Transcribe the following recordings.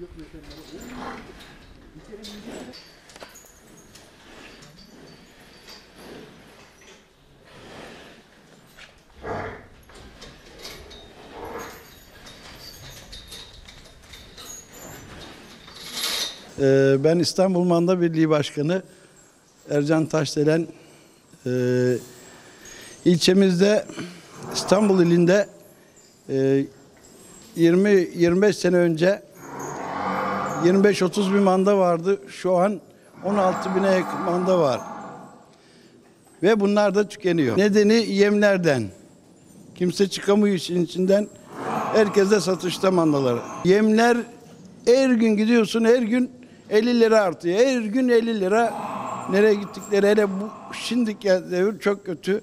Ee, Ben İstanbul Manda Birliği Başkanı Ercan Taşdelen. Ee, ilçemizde İstanbul ilinde e, 20-25 sene önce 25-30 bin manda vardı. Şu an 16 bine yakın manda var. Ve bunlar da tükeniyor. Nedeni yemlerden. Kimse çıkamıyor işin içinden. Herkes de satışta mandaları. Yemler her gün gidiyorsun her gün 50 lira artıyor. Her gün 50 lira. Nereye gittikleri hele bu şimdiki devir çok kötü.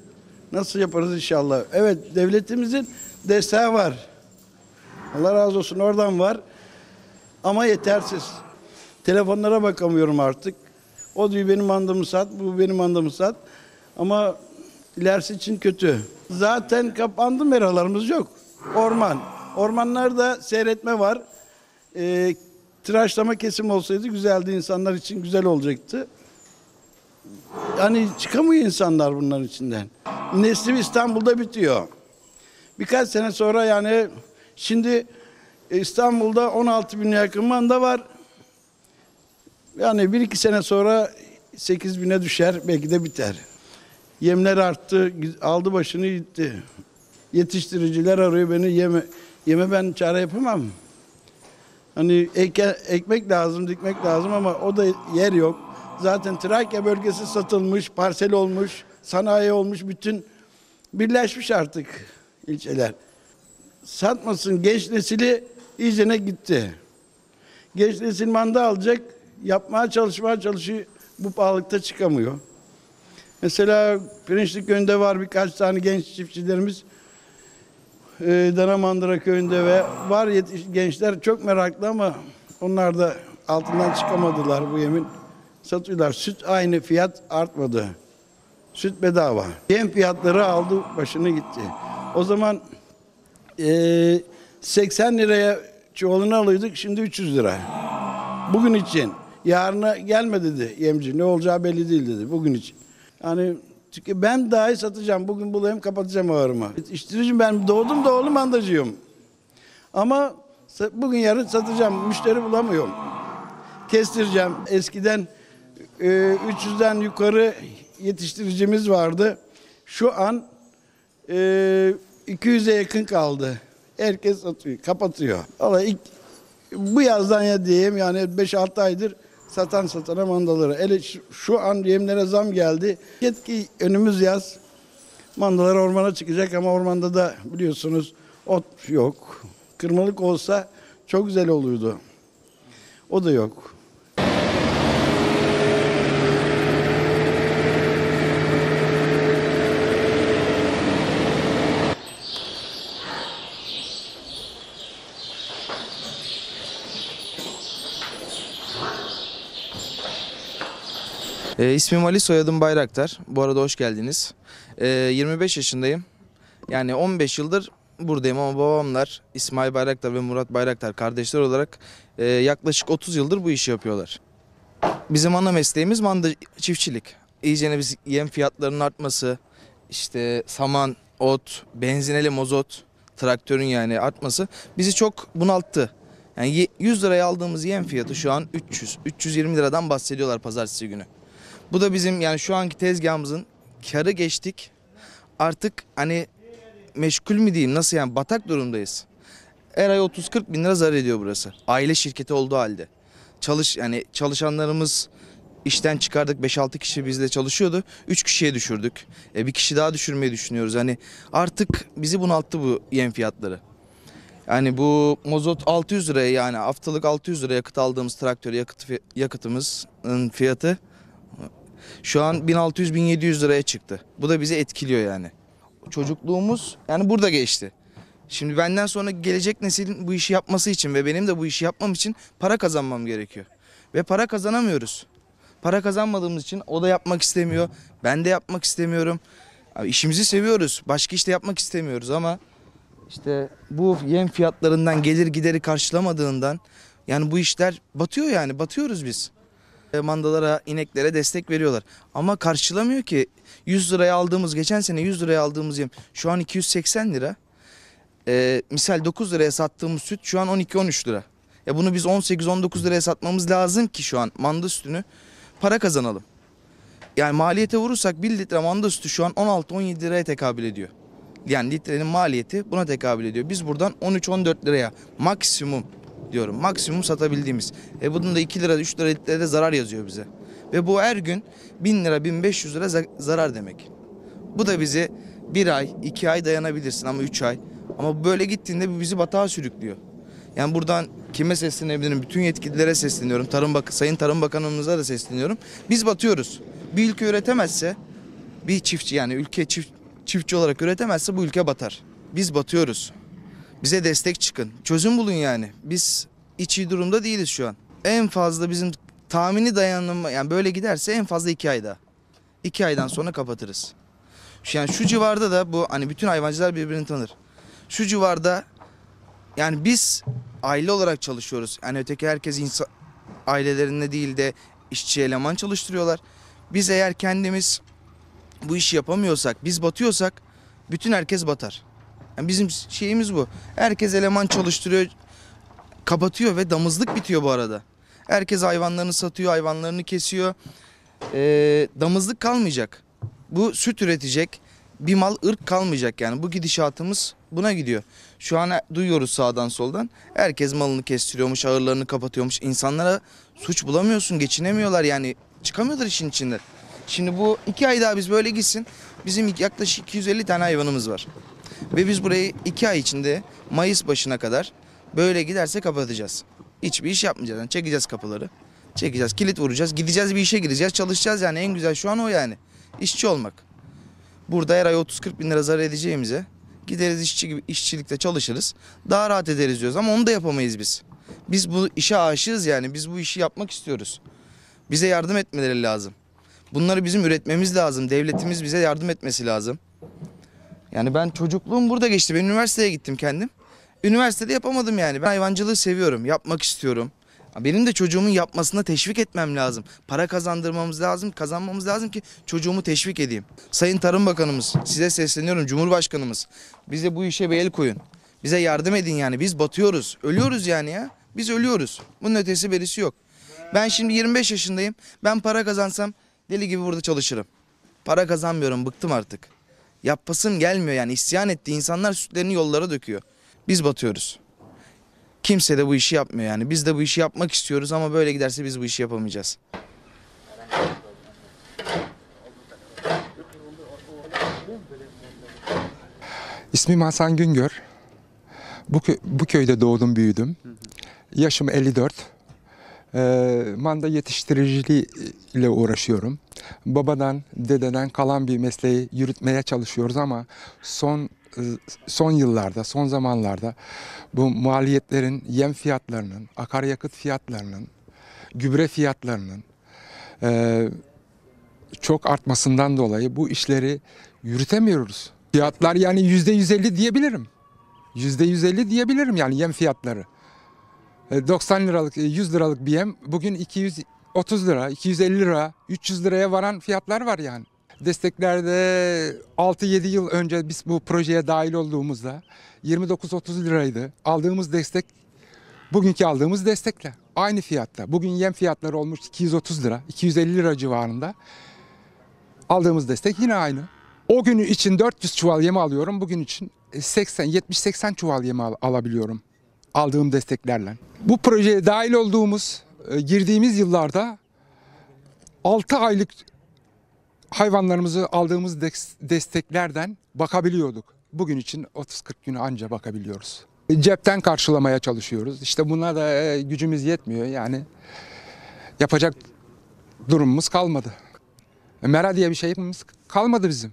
Nasıl yaparız inşallah. Evet devletimizin desteği var. Allah razı olsun oradan var. Ama yetersiz. Telefonlara bakamıyorum artık. O diyor benim mandamı sat, bu benim mandamı sat. Ama ilerisi için kötü. Zaten kapandı meralarımız yok. Orman. Ormanlarda seyretme var. Ee, tıraşlama kesim olsaydı güzeldi insanlar için güzel olacaktı. Yani çıkamıyor insanlar bunların içinden. Nesli İstanbul'da bitiyor. Birkaç sene sonra yani şimdi İstanbul'da 16 bin yakın manda var. Yani bir iki sene sonra 8 bine düşer belki de biter. Yemler arttı, aldı başını gitti. Yetiştiriciler arıyor beni yeme. Yeme ben çare yapamam. Hani eke, ekmek lazım, dikmek lazım ama o da yer yok. Zaten Trakya bölgesi satılmış, parsel olmuş, sanayi olmuş, bütün birleşmiş artık ilçeler. Satmasın genç nesili iyicene gitti. Genç nesil manda alacak, yapmaya çalışmaya çalışıyor, bu pahalılıkta çıkamıyor. Mesela Pirinçli köyünde var birkaç tane genç çiftçilerimiz. Ee, Dana Mandıra köyünde ve var yetiş, gençler çok meraklı ama onlar da altından çıkamadılar bu yemin. Satıyorlar. Süt aynı fiyat artmadı. Süt bedava. Yem fiyatları aldı başını gitti. O zaman eee 80 liraya çuvalını alıyorduk şimdi 300 lira. Bugün için. Yarına gelme dedi yemci. Ne olacağı belli değil dedi bugün için. Yani çünkü ben dahi satacağım. Bugün bulayım kapatacağım ağırımı. İştiricim ben doğdum doğulu mandacıyım. Ama bugün yarın satacağım. Müşteri bulamıyorum. Kestireceğim. Eskiden e, 300'den yukarı yetiştiricimiz vardı. Şu an e, 200'e yakın kaldı. Herkes satıyor, kapatıyor. Vallahi ilk, bu yazdan ya diyeyim yani 5-6 aydır satan satana mandaları. Hele şu, şu an yemlere zam geldi. Yetki önümüz yaz. Mandalar ormana çıkacak ama ormanda da biliyorsunuz ot yok. Kırmalık olsa çok güzel olurdu. O da yok. E, ismim Ali, soyadım Bayraktar. Bu arada hoş geldiniz. E, 25 yaşındayım. Yani 15 yıldır buradayım ama babamlar İsmail Bayraktar ve Murat Bayraktar kardeşler olarak e, yaklaşık 30 yıldır bu işi yapıyorlar. Bizim ana mesleğimiz manda çiftçilik. İyicene biz yem fiyatlarının artması, işte saman, ot, benzineli mozot, traktörün yani artması bizi çok bunalttı. Yani ye- 100 liraya aldığımız yem fiyatı şu an 300, 320 liradan bahsediyorlar pazartesi günü. Bu da bizim yani şu anki tezgahımızın karı geçtik. Artık hani meşgul mü diyeyim nasıl yani batak durumdayız. Her ay 30-40 bin lira zarar ediyor burası. Aile şirketi olduğu halde. Çalış yani çalışanlarımız işten çıkardık 5-6 kişi bizle çalışıyordu. 3 kişiye düşürdük. E, bir kişi daha düşürmeyi düşünüyoruz. Hani artık bizi bunalttı bu yem fiyatları. Yani bu mozot 600 liraya yani haftalık 600 lira yakıt aldığımız traktör yakıt yakıtımızın fiyatı şu an 1600-1700 liraya çıktı. Bu da bizi etkiliyor yani. Çocukluğumuz yani burada geçti. Şimdi benden sonra gelecek neslin bu işi yapması için ve benim de bu işi yapmam için para kazanmam gerekiyor. Ve para kazanamıyoruz. Para kazanmadığımız için o da yapmak istemiyor. Ben de yapmak istemiyorum. Abi işimizi seviyoruz. Başka işte yapmak istemiyoruz ama işte bu yem fiyatlarından gelir gideri karşılamadığından Yani bu işler batıyor yani batıyoruz biz. E, Mandalara, ineklere destek veriyorlar. Ama karşılamıyor ki 100 liraya aldığımız, geçen sene 100 liraya aldığımız yem şu an 280 lira. E, misal 9 liraya sattığımız süt şu an 12-13 lira. Ya bunu biz 18-19 liraya satmamız lazım ki şu an manda sütünü para kazanalım. Yani maliyete vurursak 1 litre manda sütü şu an 16-17 liraya tekabül ediyor. Yani litrenin maliyeti buna tekabül ediyor. Biz buradan 13-14 liraya maksimum diyorum. Maksimum satabildiğimiz. E bunun da 2 lira 3 lira litrede zarar yazıyor bize. Ve bu her gün 1000 lira 1500 lira za- zarar demek. Bu da bizi bir ay, iki ay dayanabilirsin ama üç ay. Ama böyle gittiğinde bu bizi batağa sürüklüyor. Yani buradan kime seslenebilirim? Bütün yetkililere sesleniyorum. Tarım Bak Sayın Tarım Bakanımıza da sesleniyorum. Biz batıyoruz. Bir ülke üretemezse bir çiftçi yani ülke çift, çiftçi olarak üretemezse bu ülke batar. Biz batıyoruz. Bize destek çıkın. Çözüm bulun yani. Biz hiç iyi durumda değiliz şu an. En fazla bizim tahmini dayanım yani böyle giderse en fazla iki ayda. İki aydan sonra kapatırız. Yani şu civarda da bu hani bütün hayvancılar birbirini tanır. Şu civarda yani biz aile olarak çalışıyoruz. Yani öteki herkes insan ailelerinde değil de işçi eleman çalıştırıyorlar. Biz eğer kendimiz bu işi yapamıyorsak, biz batıyorsak bütün herkes batar. Yani bizim şeyimiz bu. Herkes eleman çalıştırıyor, kapatıyor ve damızlık bitiyor bu arada. Herkes hayvanlarını satıyor, hayvanlarını kesiyor. Ee, damızlık kalmayacak. Bu süt üretecek bir mal ırk kalmayacak yani. Bu gidişatımız buna gidiyor. Şu an duyuyoruz sağdan soldan. Herkes malını kestiriyormuş, ağırlarını kapatıyormuş. İnsanlara suç bulamıyorsun, geçinemiyorlar yani. Çıkamıyorlar işin içinden. Şimdi bu iki ay daha biz böyle gitsin. Bizim yaklaşık 250 tane hayvanımız var. Ve biz burayı iki ay içinde Mayıs başına kadar böyle giderse kapatacağız. Hiçbir iş yapmayacağız. Yani çekeceğiz kapıları. Çekeceğiz, kilit vuracağız. Gideceğiz bir işe gireceğiz, çalışacağız yani. En güzel şu an o yani. İşçi olmak. Burada her ay 30-40 bin lira zarar edeceğimize gideriz işçi gibi işçilikte çalışırız. Daha rahat ederiz diyoruz ama onu da yapamayız biz. Biz bu işe aşığız yani. Biz bu işi yapmak istiyoruz. Bize yardım etmeleri lazım. Bunları bizim üretmemiz lazım. Devletimiz bize yardım etmesi lazım. Yani ben çocukluğum burada geçti. Ben üniversiteye gittim kendim. Üniversitede yapamadım yani. Ben hayvancılığı seviyorum. Yapmak istiyorum. Benim de çocuğumun yapmasına teşvik etmem lazım. Para kazandırmamız lazım, kazanmamız lazım ki çocuğumu teşvik edeyim. Sayın Tarım Bakanımız, size sesleniyorum Cumhurbaşkanımız. Bize bu işe bir el koyun. Bize yardım edin yani. Biz batıyoruz. Ölüyoruz yani ya. Biz ölüyoruz. Bunun ötesi berisi yok. Ben şimdi 25 yaşındayım. Ben para kazansam deli gibi burada çalışırım. Para kazanmıyorum. Bıktım artık. Yapasım gelmiyor yani. isyan etti. İnsanlar sütlerini yollara döküyor. Biz batıyoruz. Kimse de bu işi yapmıyor yani. Biz de bu işi yapmak istiyoruz ama böyle giderse biz bu işi yapamayacağız. İsmim Hasan Güngör. Bu, bu köyde doğdum büyüdüm. Yaşım 54. Ee, manda yetiştiriciliği ile uğraşıyorum. Babadan, dededen kalan bir mesleği yürütmeye çalışıyoruz ama son e, son yıllarda, son zamanlarda bu maliyetlerin, yem fiyatlarının, akaryakıt fiyatlarının, gübre fiyatlarının e, çok artmasından dolayı bu işleri yürütemiyoruz. Fiyatlar yani yüzde 150 diyebilirim. Yüzde 150 diyebilirim yani yem fiyatları. E, 90 liralık, e, 100 liralık bir yem bugün 230 lira, 250 lira, 300 liraya varan fiyatlar var yani. Desteklerde 6-7 yıl önce biz bu projeye dahil olduğumuzda 29-30 liraydı. Aldığımız destek bugünkü aldığımız destekle aynı fiyatta. Bugün yem fiyatları olmuş 230 lira, 250 lira civarında. Aldığımız destek yine aynı. O günü için 400 çuval yem alıyorum. Bugün için 80, 70-80 çuval yem al- alabiliyorum. Aldığım desteklerle. Bu projeye dahil olduğumuz, e, girdiğimiz yıllarda 6 aylık hayvanlarımızı aldığımız des- desteklerden bakabiliyorduk. Bugün için 30-40 günü anca bakabiliyoruz. E, Cepten karşılamaya çalışıyoruz. İşte buna da e, gücümüz yetmiyor yani. Yapacak durumumuz kalmadı. Mera diye bir şeyimiz kalmadı bizim.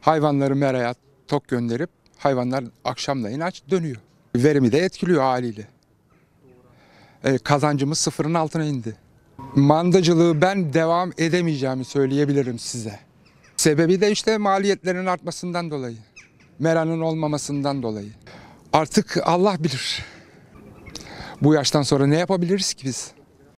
Hayvanları meraya tok gönderip hayvanlar akşamleyin aç dönüyor. Verimi de etkiliyor haliyle. E, kazancımız sıfırın altına indi. Mandacılığı ben devam edemeyeceğimi söyleyebilirim size. Sebebi de işte maliyetlerin artmasından dolayı. Meranın olmamasından dolayı. Artık Allah bilir. Bu yaştan sonra ne yapabiliriz ki biz?